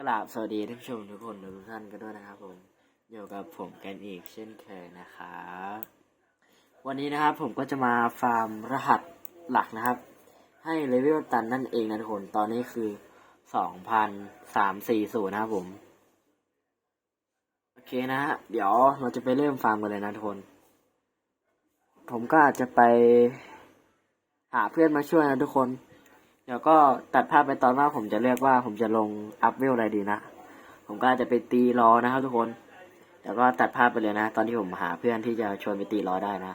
กราบสวัสดีท่านผู้ชมทุกคนทุกท่านกันด้วยนะครับผมอยู่กับผมกันอีกเช่นเคยนะครับวันนี้นะครับผมก็จะมาฟาร์มรหัสหลักนะครับ ให้เลเวลตันนั่นเองนะทุกคนตอนนี้คือสองพันสามสี่ศูนย์นะครับผมโอเคนะฮะเดี๋ยวเราจะไปเริ่มฟาร์มกันเลยนะทุกคนผมก็อาจจะไป หาเพื่อนมาช่วยนะทุกคน เดี๋ยวก็ตัดภาพไปตอนว่าผมจะเลือกว่าผมจะลงอัพเวลอะไรดีนะ ผมก็อาจะไปตีรอนะครับทุกคนเดี๋ยวก็ตัดภาพไปเลยนะ ตอนที่ผมหาเพื่อนที่จะชวนไปตีรอได้นะ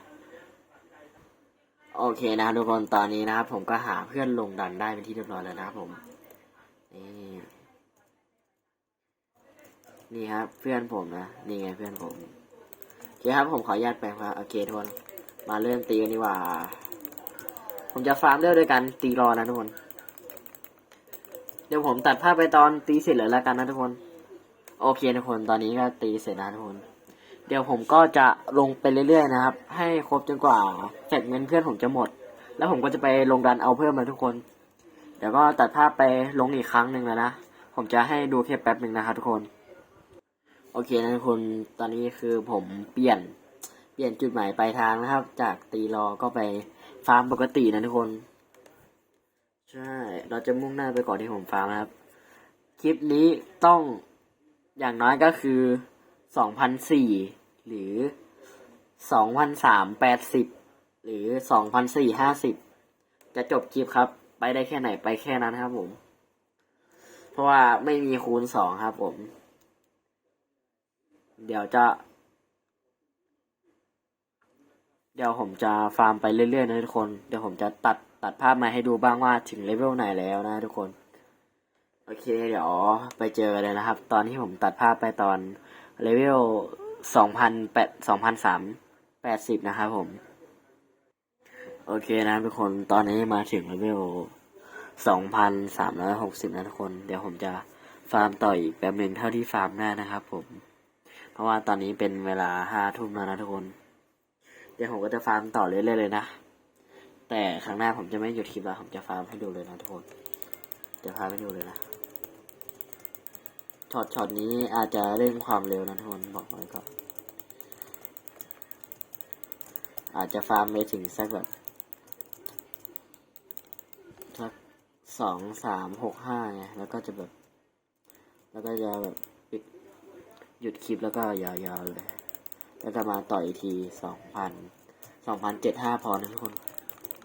โอเคนะทุกคนตอนนี้นะครับผมก็หาเพื่อนลงดันได้เป็นที่เรียบร้อยแล้วนะครับผมนี่นี่ครับเพื่อนผมนะนี่ไงเพื่อนผมโอเคครับผมขออนุญาตไปครับโอเคทุกคนมาเริ่มตีกันดีกว่า ผมจะฟาร์มเรื่อยด้วยกันตีรอนะทุกคน เดี๋ยวผมตัดภาพไปตอนตีเสร็จเลยแล้วกันนะทุกคน โอเคทุกคนตอนนี้ก็ตีเสร็จแล้วทุกคน เดี๋ยวผมก็จะลงไปเรื่อยๆนะครับ ให้ครบจนกว่าเสร็จเงินเพื่อนผมจะหมด แล้วผมก็จะไปลงดันเอาเพิ่มมาทุกคน เดี๋ยวก็ตัดภาพไปลงอีกครั้งหนึ่งแล้วนะ ผมจะให้ดูแค่แป๊บหนึ่งนะครับทุกคนโอเคนะทุกคน ตอนนี้คือผมเปลี่ยน เปลี่ยนจุดหมายปลายทางนะครับ จากตีรอก็ไป ฟาร์มปกตินะทุกคน ใช่ เราจะมุ่งหน้าไปก่อนที่ผมฟาร์มนะครับ คลิปนี้ต้องอย่างน้อยก็คือสองพันสี่หรือสองพันสามแปดสิบหรือสองพันสี่ห้าสิบจะจบคลิปครับ ไปได้แค่ไหนไปแค่นั้นครับผม เพราะว่าไม่มีคูณสองครับผม เดี๋ยวจะ เดี๋ยวผมจะฟาร์มไปเรื่อยๆนะทุกคน เดี๋ยวผมจะตัดตัดภาพมาให้ดูบ้างว่าถึงเลเวลไหนแล้วนะทุกคน โอเค เดี๋ยวไปเจอกันเลยนะครับ ตอนที่ผมตัดภาพไปตอนเลเวลสองพันแปดสองพันสามแปดสิบนะครับผม โอเคนะทุกคน ตอนนี้มาถึงเลเวลสองพันสามร้อยหกสิบนะทุกคน เดี๋ยวผมจะฟาร์มต่ออีกแป๊บหนึ่งเท่าที่ฟาร์มได้นะครับผม เพราะว่าตอนนี้เป็นเวลาห้าทุ่มแล้วนะทุกคน เดี๋ยวผมก็จะฟาร์มต่อเรื่อยๆเลยนะ แต่ครั้งหน้าผมจะไม่หยุดคลิปแล้วผมจะฟาร์มให้ดูเลยนะทุกคนเดี๋ยวพาไปดูเลยนะ ช็อตช็อตนี้อาจจะเร่งความเร็วนะทุกคนบอกไว้ก่อน อาจจะฟาร์มไปถึงสักแบบสักสองสามหกห้าไงแล้วก็จะแบบ แล้วก็จะแบบปิดหยุดคลิปแล้วก็ยาวๆเลย แล้วจะมาต่ออีกทีสองพันสองพันเจ็ดห้าพอนะทุกคน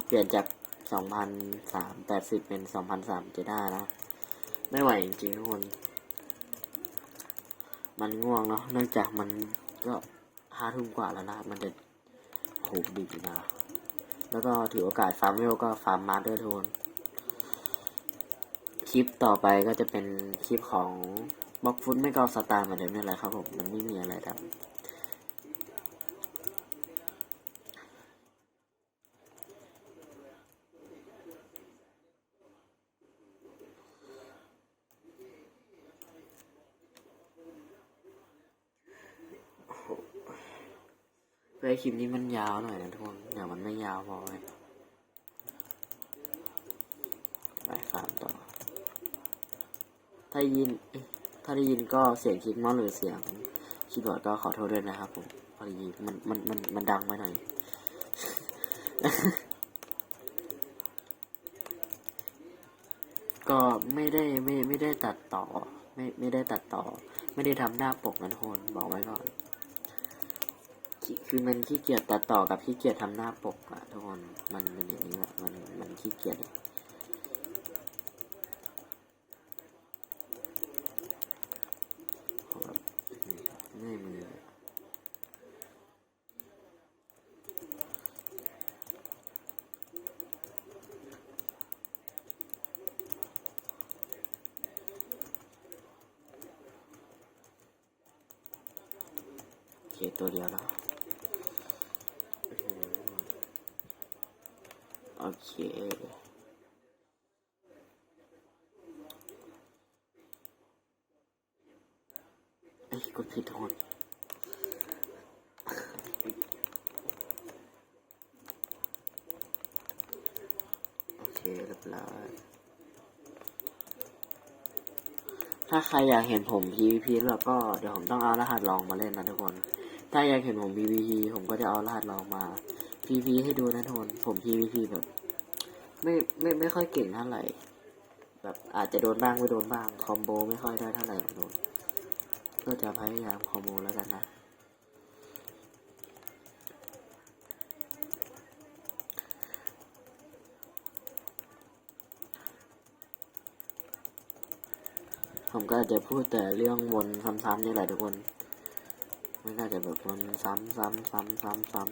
เปลี่ยนจากสองพันสามแปดสิบเป็นสองพันสามเจ็ดห้านะ ไม่ไหวจริงๆทุกคน มันง่วงเนาะเนื่องจากมันก็ห้าทุ่มกว่าแล้วนะ มันจะโหมดึกนะ แล้วก็ถือโอกาสฟาร์มเวลก็ฟาร์มมาด้วยทุกคนคลิปต่อไปก็จะเป็นคลิปของบล็อกฟุตไม่ก็สตาร์เหมือนเดิมนี่แหละครับผม มันไม่มีอะไรทำเให้คลิปนี้มันยาวหน่อยนะทุกคนเดี๋ยวมันไม่ยาวพอเลยไปฟามต่อ ถ้ายิน ถ้าได้ยินก็เสียงคลิกเมาส์หรือเสียงคีย์บอร์ดก็ขอโทษด้วยนะครับผมพอดีมันมันมันมันดังไปหน่อย ก็ไม่ได้ไม่ไม่ได้ตัดต่อ ไม่ไม่ได้ตัดต่อ ไม่ได้ทำหน้าปกนะทุกคนบอกไว้ก่อน คือมันขี้เกียจตัดต่อกับขี้เกียจทำหน้าปกอะทุกคน มันเป็นอย่างนี้อะมันมันขี้เกียจอะแบบไม่มืออะโอเคตัวเดียวแล้ว โอ เคไอ้ยกดผิดโทษโอเคเรียบร้อยถ้าใครอยากเห็นผม PVP แล้วก็เดี๋ยวผมต้องเอารหัสลองมาเล่นนะทุกคน ถ้าอยากเห็นผม PVP ผมก็จะเอารหัสลองมา PVP ให้ดูนะทุกคน ผม PVP แบบ ไม่ไม่ไม่ค่อยเก่งเท่าไหร่แบบอาจจะโดนบ้างไม่โดนบ้าง คอมโบไม่ค่อยได้เท่าไหร่หรอกโดนก็จะพยายามคอมโบแล้วกันนะผมก็จะพูดแต่เรื่องวนซ้ำๆนี่แหละทุกคน ไม่น่าจะแบบวนซ้ำซ้ำซ้ำซ้ำซ้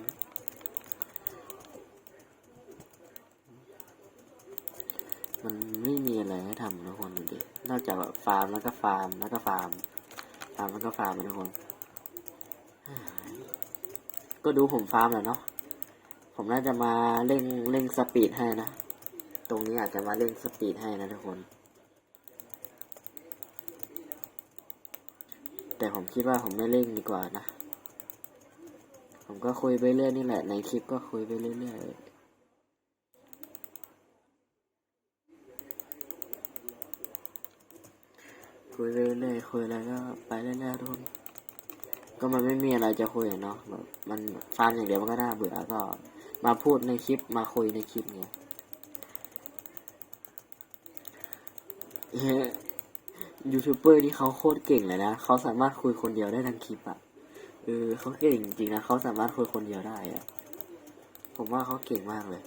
มันไม่มีอะไรให้ทำทุกคนดูดินอกจากแบบฟาร์มแล้วก็ฟาร์มแล้วก็ฟาร์มฟาร์มแล้วก็ฟาร์มทุกคน ก็ดูผมฟาร์มแหละเนาะผมน่าจะมาเร่งเร่งสปีดให้นะ ตรงนี้อาจจะมาเร่งสปีดให้นะทุกคน แต่ผมคิดว่าผมไม่เร่งดีกว่านะ ผมก็คุยไปเรื่อยนี่แหละ ในคลิปก็คุยไปเรื่อยๆ คุยไปเรื่อยๆคุยแล้วก็ไปเรื่อยๆทุกคนก็มันไม่มีอะไรจะคุยเนาะแบบมันฟังอย่างเดียวมันก็น่าเบื่อก็ มาพูดในคลิปมาคุยในคลิปเนี่ยยูทูบเบอร์ที่เขาโคตรเก่งเลยนะเขาสามารถคุยคนเดียวได้ทั้งคลิปอะเออเขาเก่งจริงนะเขาสามารถคุยคนเดียวได้อะผมว่าเขาเก่งมากเลย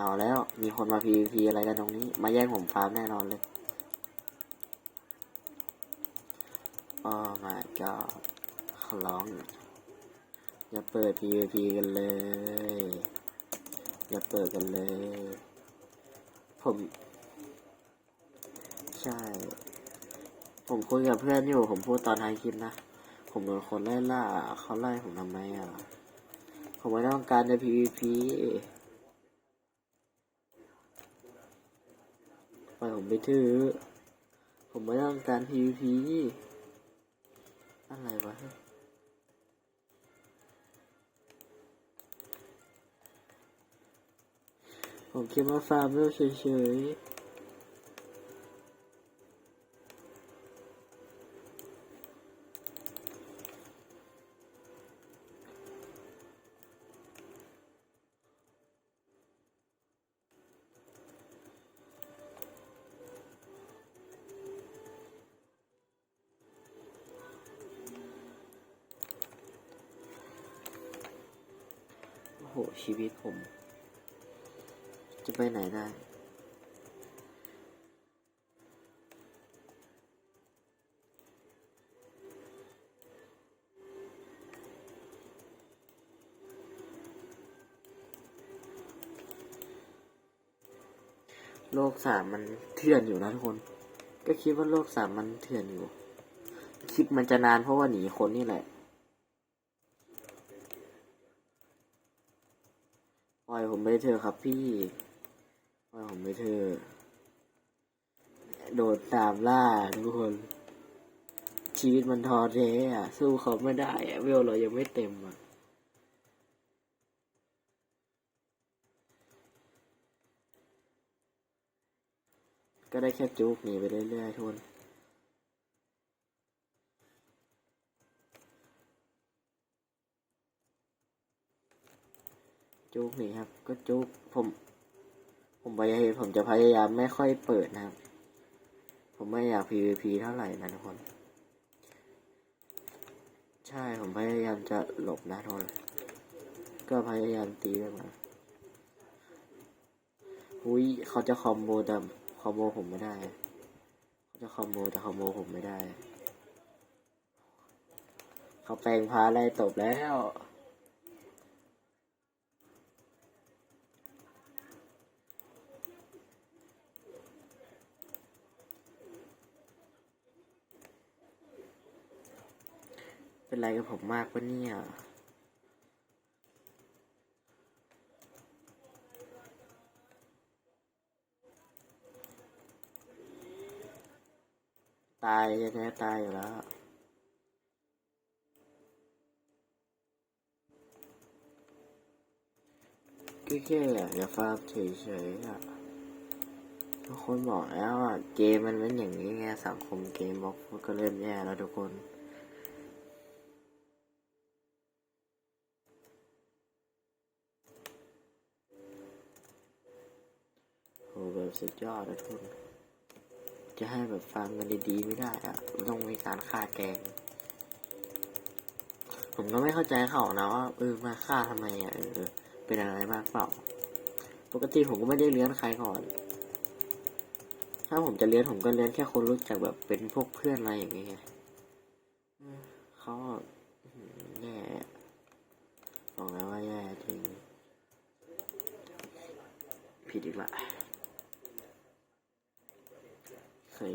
เอาแล้ว มีคนมา PVP อะไรกันตรงนี้ มาแย่งผมฟาร์มแน่นอนเลยโอ้ my god ขอร้อง อย่าเปิด PVP กันเลย อย่าเปิดกันเลย ผม ใช่ ผมคุยกับเพื่อนอยู่ ผมพูดตอนท้ายคลิปนะ ผมโดนคนไล่ล่า เขาไล่ผมทำไมอะ ผมไม่ต้องการใน PVP ปล่อยผมไปถือผมไม่ต้องการ PVP อะไรวะผมคิดว่าฟาร์มเวลเฉยๆ ชีวิตผม จะไปไหนได้ โลกสามมันเถื่อนอยู่นะทุกคน ก็คิดว่าโลกสามมันเถื่อนอยู่ คลิปมันจะนานเพราะว่าหนีคนนี่แหละ ปล่อยผมไป เถอครับพี่ปล่อยผมไปเถอโดดตามล่าทุกคน ชีวิตมันท้อแท้อะสู้เขาไม่ได้อะเวลเรายังไม่เต็มอะก็ได้แค่จุกหนีไปเรื่อยๆทุกคน จุกนี่ครับ ก็จุกผม ผมพยายามผมจะพยายามไม่ค่อยเปิดนะครับ ผมไม่อยาก PVP เท่าไหร่นะทุกคน ใช่ผมพยายามจะหลบนะทุกคนก็พยายามตีไปมาอุ้ยเขาจะคอมโบแต่คอมโบผมไม่ได้ เขาจะคอมโบแต่คอมโบผมไม่ได้ เขาแปลงพาอะไรตบแล้ว เป็นไรกับผมมากปะเนี่ยตายยังไงตายอยู่แล้ว ก็แค่อยากจะฟาร์มเฉยๆอะทุกคนบอกแล้วอะ เกมมันเป็นอย่างนี้ไงสังคมเกมบอกก็เริ่มแย่แล้วทุกคน สุดยอดเลยทุกคนจะให้แบบฟังกันดีๆไม่ได้อะต้องมีการฆ่าแกง ผมก็ไม่เข้าใจเขานะว่าเออมาฆ่าทำไมอะเออเป็นอะไรมากเปล่า ปกติผมก็ไม่ได้เลี้ยงใครก่อน ถ้าผมจะเลี้ยงผมก็เลี้ยงแค่คนรู้จักแบบเป็นพวกเพื่อนอะไรอย่างเงี้ยเขาแย่บอกแล้วว่าแย่จริงผิดอีกละ เคย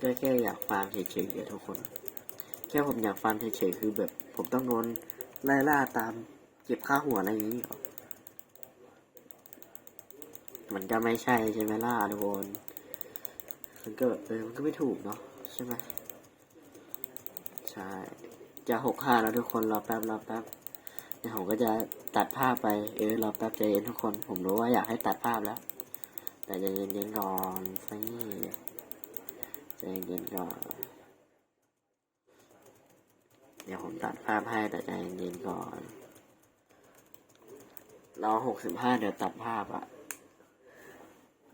ก็แค่อยากฟาร์มเฉยๆอะทุกคน แค่ผมอยากฟาร์มเฉยๆคือแบบ ผมต้องโดนไล่ล่าตามเก็บค่าหัวอะไรอย่างนี้เหรอมันก็ไม่ใช่ใช่ไหมล่ะทุกคนมันก็เออมันก็ไม่ถูกเนาะใช่ไหมใช่ จะหกห้าแล้วทุกคนรอแป๊บรอแป๊บเดี๋ยวผมก็จะตัดภาพไปเออรอแป๊บใจเย็นทุกคน ผมรู้ว่าอยากให้ตัดภาพแล้ว แต่ใจเย็นๆก่อนสิใจเย็นๆก่อนเดี๋ยวผมตัดภาพให้แต่ใจเย็นๆก่อนรอหกสิบห้าเดี๋ยวตัดภาพอะ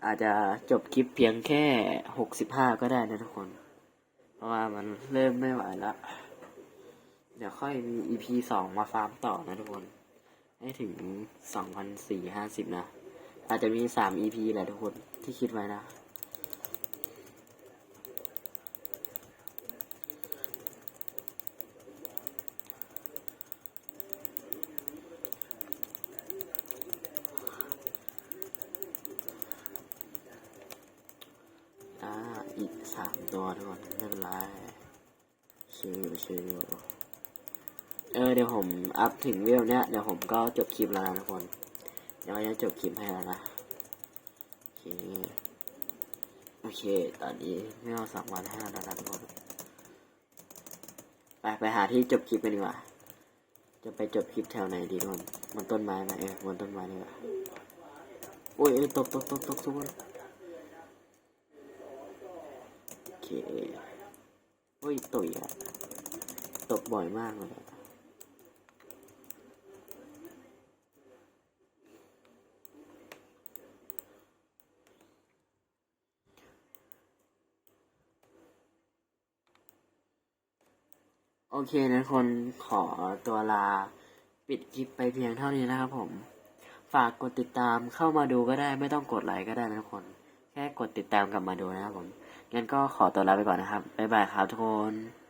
อาจจะจบคลิปเพียงแค่หกสิบห้าก็ได้นะทุกคน เพราะว่ามันเริ่มไม่ไหวละเดี๋ยวค่อยมี EP สองมาฟาร์มต่อนะทุกคน ให้ถึงสองพันสี่ห้าสิบนะ อาจจะมีสาม EP แหละทุกคนที่คิดไว้นะอีกสามตัวทุกคนไม่เป็นไรชิวอยู่ชิวอยู่เออเดี๋ยวผมอัพถึงเวลเนี้ยเดี๋ยวผมก็จบคลิปแล้วนะทุกคนเดี๋ยวจะจบคลิปให้แล้วนะ โอเค โอ เค ตอนนี้ไม่เอาสามวันห้าแล้วนะทุกคนไปไปหาที่จบคลิปกันดีกว่า จะไปจบคลิปแถวไหนดีทุกคนบนต้นไม้ไหมเออบนต้นไม้ดีกว่าโอ้ยเอ้ยตกตกตกตกทุกคนโอเคเฮ้ยตุยอะตกบ่อยมากเลย เคนะคนขอตัวลาปิดคลิปไปเพียงเท่านี้นะครับผม ฝากกดติดตามเข้ามาดูก็ได้ ไม่ต้องกดไลค์ก็ได้นะทุกคน แค่กดติดตามกลับมาดูนะครับผมงั้นก็ขอตัวลาไปก่อนนะครับบ๊ายบายครับทุกคน